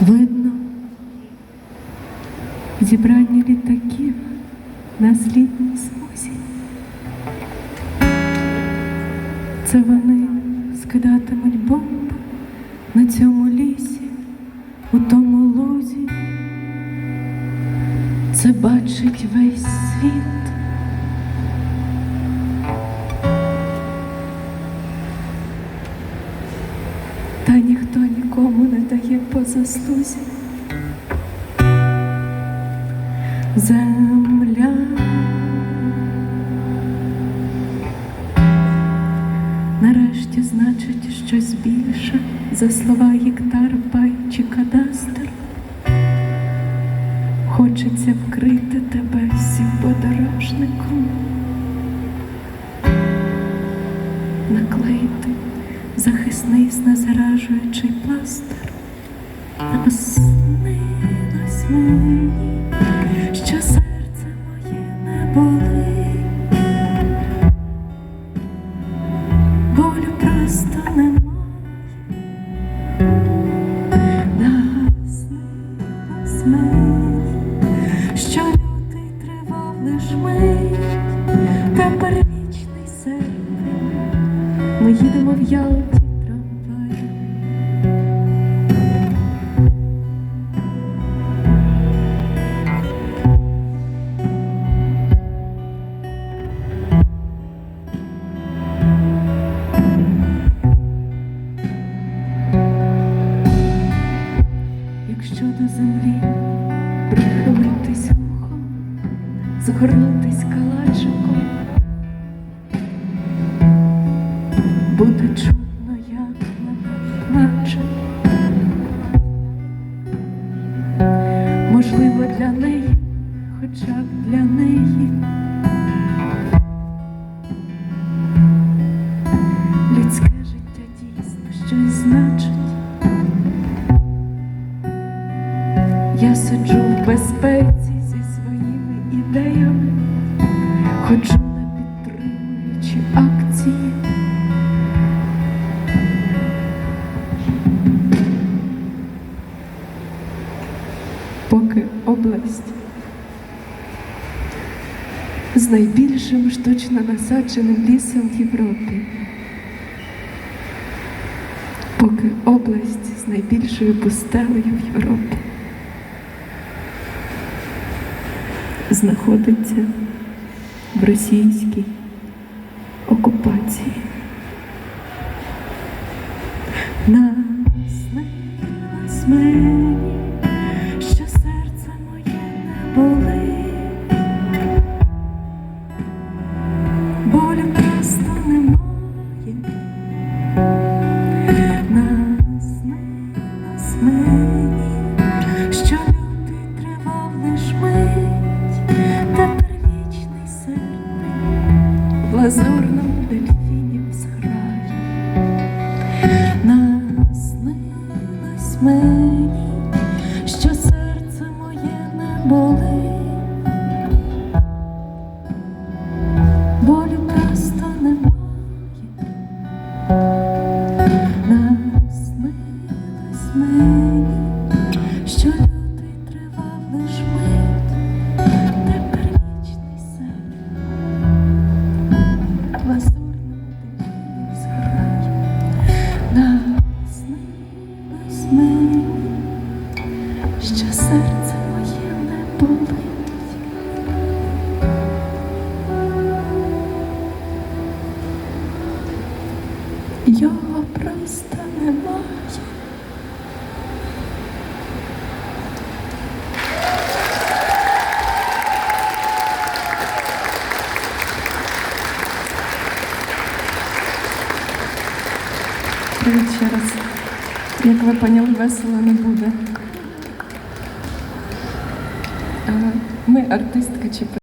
Видно зібрання літаків на слідній смузі. Це вони скидатимуть бомби на цьому лісі, у тому лузі. Це бачить весь світ. Та ніхто нікому не дає по заслузі. Земля. Нарешті значить щось більше за слова гектар, пай чи кадастр. Хочеться вкрити тебе всім подорожником, наклеїти захисний знезаражуючий пластир. Наснилось мені, що серце моє не болить, болю просто немає. Наснилось мені, що лютий тривав лиш мить, тепер в Ялті трамваєм. Якщо до землі прихилитись вухом, згорнутись калачиком, буде як вона плаче. Можливо, для неї, хоча б для неї. Людське життя дійсно щось значить. Я сиджу в безпеці зі своїми ідеями, з найбільшим штучно насадженим лісом в Європі. Поки область з найбільшою пустелею в Європі. знаходиться в російській окупації. Наснилось лиш мить, тепер вічний серпень в лазурному дельфінів зграє. Наснилось мені, що серце моє не болить, болю просто немає. Наснилось мені, що що серце моє не болить. Його просто немає. Привіт ще раз. Як ви поняли, весело не буде. Ми артистка ЧП.